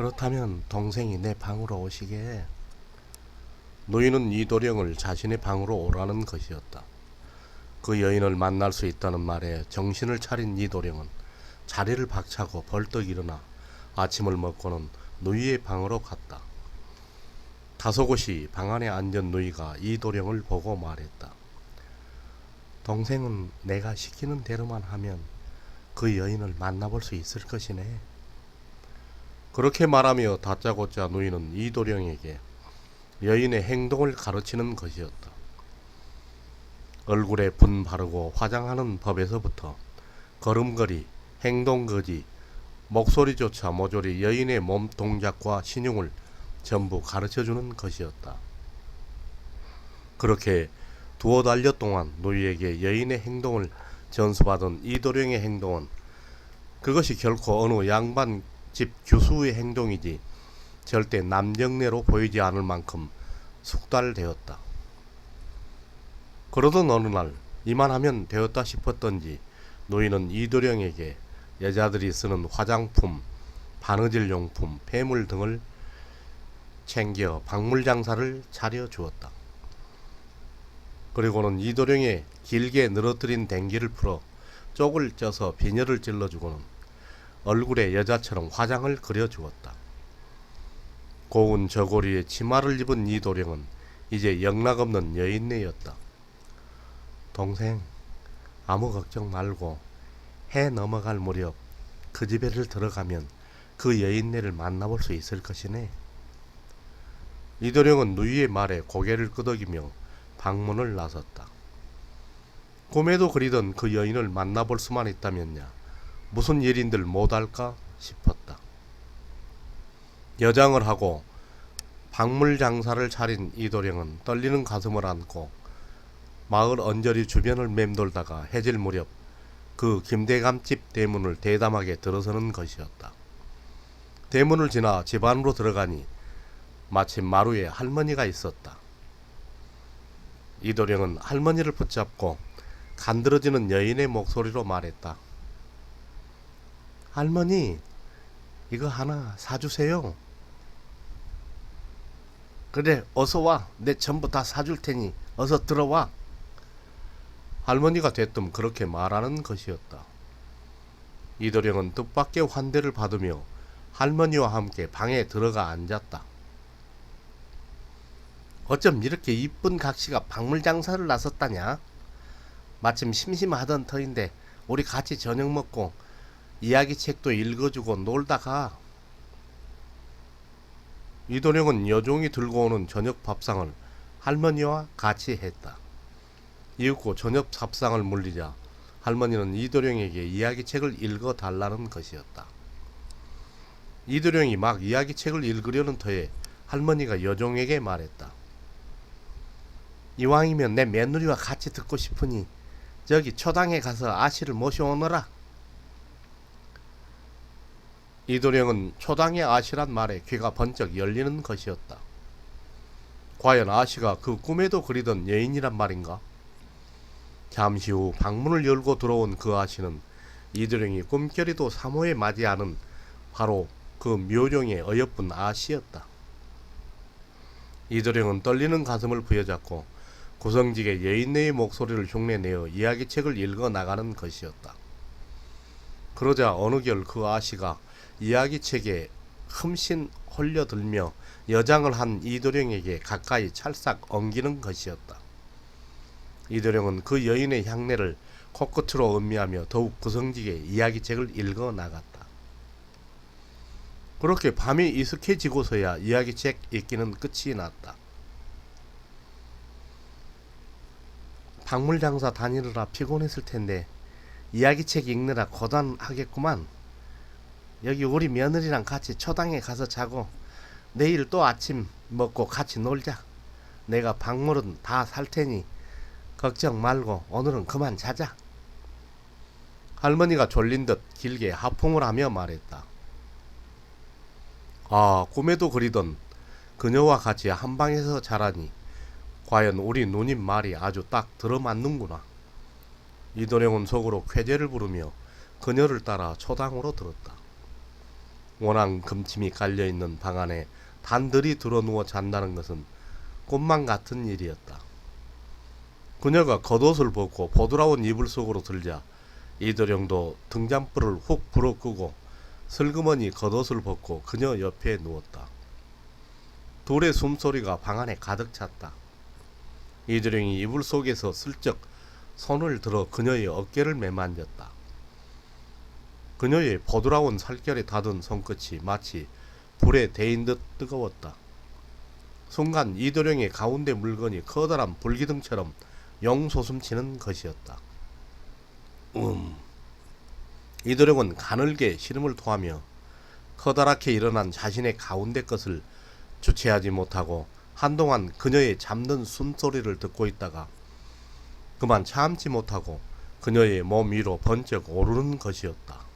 그렇다면 동생이 내 방으로 오시게. 노인은 이도령을 자신의 방으로 오라는 것이었다. 그 여인을 만날 수 있다는 말에 정신을 차린 이도령은 자리를 박차고 벌떡 일어나 아침을 먹고는 누이의 방으로 갔다. 다소곳이 방 안에 앉은 누이가 이도령을 보고 말했다. 동생은 내가 시키는 대로만 하면 그 여인을 만나볼 수 있을 것이네. 그렇게 말하며 다짜고짜 누이는 이도령에게 여인의 행동을 가르치는 것이었다. 얼굴에 분 바르고 화장하는 법에서부터 걸음걸이, 행동거지, 목소리조차 모조리 여인의 몸 동작과 신용을 전부 가르쳐 주는 것이었다. 그렇게 두어 달여 동안 노이에게 여인의 행동을 전수받은 이도령의 행동은 그것이 결코 어느 양반 집 교수의 행동이지 절대 남정내로 보이지 않을 만큼 숙달되었다. 그러던 어느 날 이만하면 되었다 싶었던지 노인은 이도령에게 여자들이 쓰는 화장품, 바느질 용품, 폐물 등을 챙겨 박물 장사를 차려 주었다. 그리고는 이도령의 길게 늘어뜨린 댕기를 풀어 쪽을 쪄서 비녀를 찔러주고는 얼굴에 여자처럼 화장을 그려 주었다. 고운 저고리에 치마를 입은 이 도령은 이제 영락없는 여인네였다. 동생, 아무 걱정 말고 해 넘어갈 무렵 그 집에를 들어가면 그 여인네를 만나볼 수 있을 것이네. 이도령은 누이의 말에 고개를 끄덕이며 방문을 나섰다. 꿈에도 그리던 그 여인을 만나볼 수만 있다면야 무슨 일인들 못할까 싶었다. 여장을 하고 박물 장사를 차린 이도령은 떨리는 가슴을 안고 마을 언저리 주변을 맴돌다가 해질 무렵 그 김대감집 대문을 대담하게 들어서는 것이었다. 대문을 지나 집 안으로 들어가니 마침 마루에 할머니가 있었다. 이도령은 할머니를 붙잡고 간드러지는 여인의 목소리로 말했다. 할머니, 이거 하나 사주세요. 그래, 어서 와. 내 전부 다 사줄 테니 어서 들어와. 할머니가 대뜸 그렇게 말하는 것이었다. 이도령은 뜻밖의 환대를 받으며 할머니와 함께 방에 들어가 앉았다. 어쩜 이렇게 이쁜 각시가 박물 장사를 나섰다냐? 마침 심심하던 터인데 우리 같이 저녁 먹고 이야기 책도 읽어주고 놀다가 이도령은 여종이 들고 오는 저녁 밥상을 할머니와 같이 했다. 이윽고 저녁 밥상을 물리자 할머니는 이도령에게 이야기 책을 읽어 달라는 것이었다. 이도령이 막 이야기 책을 읽으려는 터에 할머니가 여종에게 말했다. 이왕이면 내 며느리와 같이 듣고 싶으니 저기 초당에 가서 아씨를 모셔오너라. 이도령은 초당의 아씨란 말에 귀가 번쩍 열리는 것이었다. 과연 아씨가 그 꿈에도 그리던 여인이란 말인가? 잠시 후 방문을 열고 들어온 그 아씨는 이도령이 꿈결에도 사모에 맞이하는 바로 그 묘령의 어여쁜 아씨였다. 이도령은 떨리는 가슴을 부여잡고 구성직의 여인네의 목소리를 흉내내어 이야기책을 읽어 나가는 것이었다. 그러자 어느 결 그 아씨가 이야기책에 흠씬 홀려들며 여장을 한 이도령에게 가까이 찰싹 엉기는 것이었다. 이도령은 그 여인의 향내를 코끝으로 음미하며 더욱 구성지게 이야기책을 읽어 나갔다. 그렇게 밤이 익숙해지고서야 이야기책 읽기는 끝이 났다. 박물 장사 다니느라 피곤했을 텐데 이야기책 읽느라 고단하겠구만. 여기 우리 며느리랑 같이 초당에 가서 자고 내일 또 아침 먹고 같이 놀자. 내가 박물은 다 살 테니 걱정 말고 오늘은 그만 자자. 할머니가 졸린 듯 길게 하품을 하며 말했다. 아, 꿈에도 그리던 그녀와 같이 한 방에서 자라니 과연 우리 누님 말이 아주 딱 들어맞는구나. 이도령은 속으로 쾌재를 부르며 그녀를 따라 초당으로 들었다. 원앙 금침이 깔려 있는 방 안에 단들이 들어 누워 잔다는 것은 꿈만 같은 일이었다. 그녀가 겉옷을 벗고 보드라운 이불 속으로 들자 이도령도 등잔불을 훅 불어 끄고 슬그머니 겉옷을 벗고 그녀 옆에 누웠다. 둘의 숨소리가 방 안에 가득 찼다. 이도령이 이불 속에서 슬쩍 손을 들어 그녀의 어깨를 매만졌다. 그녀의 보드라운 살결에 닿은 손끝이 마치 불에 데인 듯 뜨거웠다. 순간 이도령의 가운데 물건이 커다란 불기둥처럼 용솟음치는 것이었다. 음. 이도령은 가늘게 시름을 토하며 커다랗게 일어난 자신의 가운데 것을 주체하지 못하고 한동안 그녀의 잠든 숨소리를 듣고 있다가 그만 참지 못하고 그녀의 몸 위로 번쩍 오르는 것이었다.